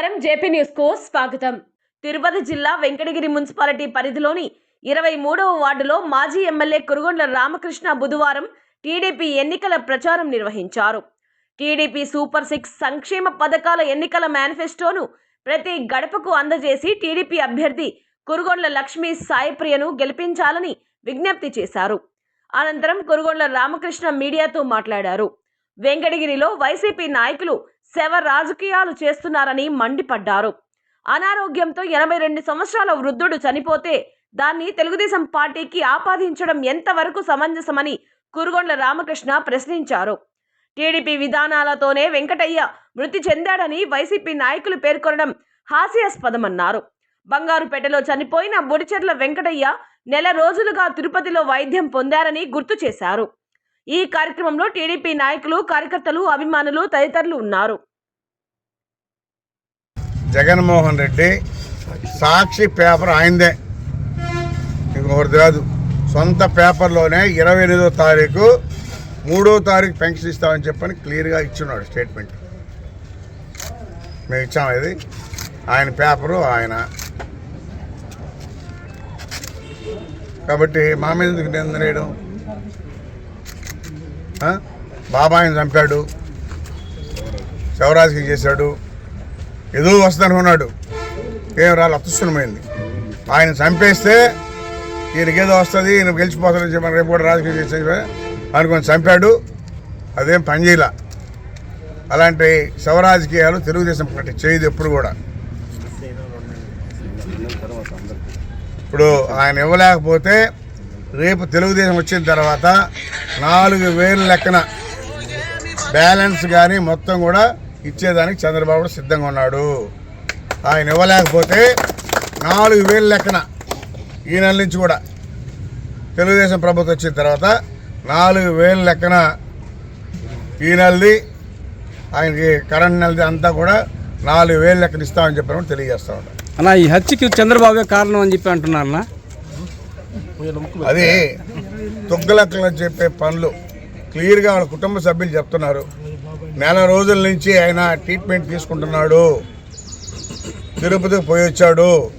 నమస్కారం జేపీ న్యూస్కు స్వాగతం. తిరుపతి జిల్లా వెంకటగిరి మున్సిపాలిటీ పరిధిలోని ఇరవై మూడవ వార్డులో మాజీ ఎమ్మెల్యే కురుగొండ్ల రామకృష్ణ బుధవారం టీడీపీ ఎన్నికల ప్రచారం నిర్వహించారు. టీడీపీ సూపర్ సిక్స్ సంక్షేమ పథకాల ఎన్నికల మేనిఫెస్టోను ప్రతి గడపకు అందజేసి టీడీపీ అభ్యర్థి కురుగొండ్ల లక్ష్మీ సాయిప్రియను గెలిపించాలని విజ్ఞప్తి చేశారు. అనంతరం కురుగొండ్ల రామకృష్ణ మీడియాతో మాట్లాడారు. వెంకటగిరిలో వైసీపీ నాయకులు శవ రాజకీయాలు చేస్తున్నారని మండిపడ్డారు. అనారోగ్యంతో ఎనభై రెండు సంవత్సరాల వృద్ధుడు చనిపోతే దాన్ని తెలుగుదేశం పార్టీకి ఆపాదించడం ఎంతవరకు సమంజసమని కురుగొండ్ల రామకృష్ణ ప్రశ్నించారు. టీడీపీ విధానాలతోనే వెంకటయ్య మృతి చెందాడని వైసీపీ నాయకులు పేర్కొనడం హాస్యాస్పదమన్నారు. బంగారుపేటలో చనిపోయిన బుడిచెర్ల వెంకటయ్య నెల రోజులుగా తిరుపతిలో వైద్యం పొందారని గుర్తు చేశారు. ఈ కార్యక్రమంలో టీడీపీ నాయకులు కార్యకర్తలు అభిమానులు తదితరులు ఉన్నారు. జగన్మోహన్ రెడ్డి సాక్షి పేపర్ ఆయనదే. ఇంకొకటి కాదు. సొంత పేపర్లోనే ఇరవై ఎనిమిదో తారీఖు మూడో తారీఖు పెన్షన్ ఇస్తామని చెప్పని క్లియర్గా ఇచ్చున్నాడు స్టేట్మెంట్. మేము ఇచ్చాము ఇది ఆయన పేపరు ఆయన. కాబట్టి మా మీద ఎందుకు నిందనేయడం బాబాయిని చంపాడు. శివరాజ్కి చేశాడు. ఏదో వస్తుందనుకున్నాడు ఏం రాలి అతుష్టమైంది ఆయన చంపేస్తే ఈయనకేదో వస్తుంది ఈయన గెలిచిపోతాడని చెప్పి రేపు కూడా రాజకీయం చేసే అనుకొని చంపాడు. అదేం పనిచేయల అలాంటి శవరాజకీయాలు తెలుగుదేశం పార్టీ చేయదు ఎప్పుడు కూడా. ఇప్పుడు ఆయన ఇవ్వలేకపోతే రేపు తెలుగుదేశం వచ్చిన తర్వాత నాలుగు వేలు లెక్కన బ్యాలెన్స్ కానీ మొత్తం కూడా ఇచ్చేదానికి చంద్రబాబు సిద్ధంగా ఉన్నాడు. ఆయన ఇవ్వలేకపోతే నాలుగు వేలు లెక్కన ఈ నెల నుంచి కూడా తెలుగుదేశం ప్రభుత్వం వచ్చిన తర్వాత నాలుగు వేలు లెక్కన ఈ నెలది ఆయనకి కరెంట్ నెలది అంతా కూడా నాలుగు వేలు లెక్కన ఇస్తామని చెప్పినప్పుడు తెలియజేస్తా ఉంటాం అన్న ఈ హత్యకి చంద్రబాబే కారణం అని చెప్పి అంటున్నారన్నా అది తుగ్గలక్కలు చెప్పే పనులు క్లియర్గా వాళ్ళ కుటుంబ సభ్యులు చెప్తున్నారు. నెల రోజుల నుంచి ఆయన ట్రీట్మెంట్ తీసుకుంటున్నాడు. తిరుపతికి పోయి వచ్చాడు.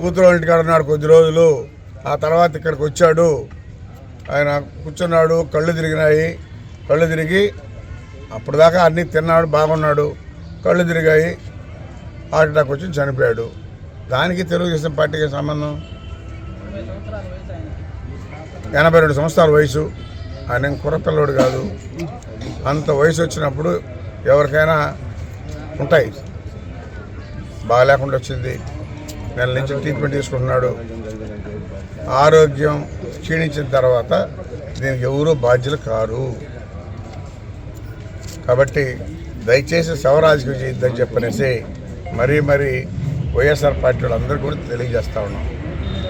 కూతురు ఇంటికాడ ఉన్నాడు కొద్ది రోజులు. ఆ తర్వాత ఇక్కడికి వచ్చాడు. ఆయన కూర్చున్నాడు కళ్ళు తిరిగినాయి. కళ్ళు తిరిగి అప్పుడు దాకా అన్నీ తిన్నాడు బాగున్నాడు. కళ్ళు తిరిగాయి. హార్ట్ అటాక్ వచ్చి చనిపోయాడు. దానికి తెలుగుదేశం పార్టీకి సంబంధం? ఎనభై రెండు సంవత్సరాల వయసు. ఆయన కుర్రపిల్లోడు కాదు. అంత వయసు వచ్చినప్పుడు ఎవరికైనా ఉంటాయి. బాగాలేకుండా వచ్చింది. నెల నుంచి ట్రీట్మెంట్ తీసుకుంటున్నాడు. ఆరోగ్యం క్షీణించిన తర్వాత దీనికి ఎవరూ బాధ్యులు కారు. కాబట్టి దయచేసి శవరాజకీయం చేయొద్దని చెప్పనేసి మరీ మరీ వైఎస్ఆర్ పార్టీ వాళ్ళందరూ కూడా తెలియజేస్తా ఉన్నాం.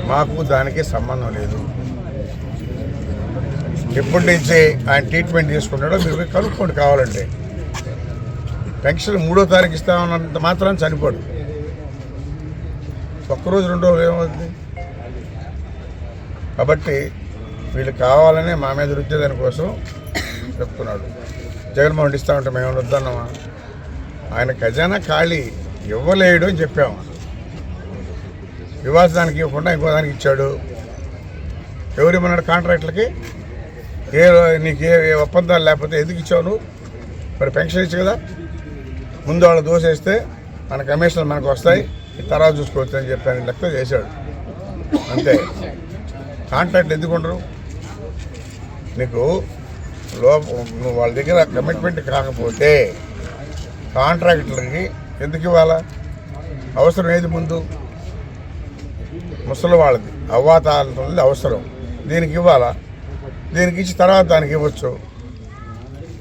మాకు దానికి సంబంధం లేదు. ఎప్పటి నుంచి ఆయన ట్రీట్మెంట్ తీసుకున్నాడో మీరు కనుక్కోండి కావాలంటే. పెన్షన్ మూడో తారీఖు ఇస్తామన్నంత మాత్రం చనిపోడు. ఒక్కరోజు రెండో ఏమవుతుంది? కాబట్టి వీళ్ళు కావాలనే మా మీద రుద్దేదాని కోసం చెప్తున్నాడు. జగన్మోహన్ రెడ్డి ఇస్తామంటే మేము వద్దన్నామా? ఆయన ఖజానా ఖాళీ ఇవ్వలేడు అని చెప్పాము. వివాసానికి దానికి ఇవ్వకుండా ఇంకో దానికి ఇచ్చాడు. ఎవరు ఇవ్వన్నాడు కాంట్రాక్టులకి? ఏ నీకు ఏ ఒప్పందాలు లేకపోతే ఎందుకు ఇచ్చావు మరి పెన్షన్ ఇచ్చు కదా? ముందు వాళ్ళు దోసేస్తే మన కమిషన్లు మనకు వస్తాయి. తర్వాత చూసుకోవచ్చు అని చెప్పాను లెక్క చేశాడు. అంతే. కాంట్రాక్ట్ ఎందుకు ఉండరు? నీకు లోప నువ్వు వాళ్ళ దగ్గర కమిట్మెంట్ కాకపోతే కాంట్రాక్టర్లకి ఎందుకు ఇవ్వాలా? అవసరం ఏది ముందు? ముసలి వాళ్ళది. అవ్వాతాలది అవసరం. దీనికి ఇవ్వాలా? దీనికి ఇచ్చి తర్వాత దానికి ఇవ్వచ్చు.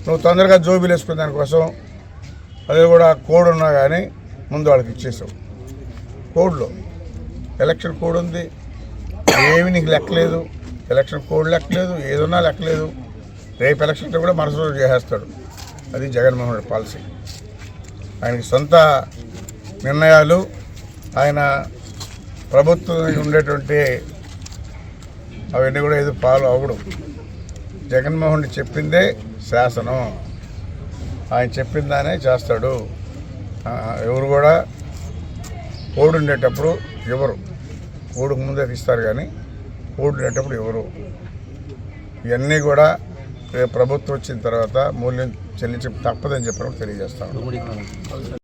నువ్వు తొందరగా జోబీలు వేసుకునే దానికోసం అది కూడా కోడ్ ఉన్నా కానీ ముందు వాళ్ళకి ఇచ్చేసావు. కోడ్లో. ఎలక్షన్ కోడ్ ఉంది. ఏమి నీకు లెక్కలేదు. ఎలక్షన్ కోడ్ లెక్కలేదు. ఏదున్నా లెక్కలేదు. రేపు ఎలక్షన్ కూడా మనసు చేసేస్తాడు. అది జగన్మోహన్ రెడ్డి పాలసీ. ఆయనకి సొంత నిర్ణయాలు ఆయన ప్రభుత్వం ఉండేటువంటి అవన్నీ కూడా ఏదో ఫాలో అవ్వడం. జగన్మోహన్ చెప్పిందే శాసనం. ఆయన చెప్పిందానే చేస్తాడు. ఎవరు కూడా ఓడుండేటప్పుడు ఉండేటప్పుడు ఎవరు? కోడికి ముందే తీస్తారు కానీ కోడి ఉండేటప్పుడు ఎవరు? ఇవన్నీ కూడా ప్రభుత్వం వచ్చిన తర్వాత మూల్యం చెల్లించి తప్పదని చెప్పడం తెలియజేస్తాను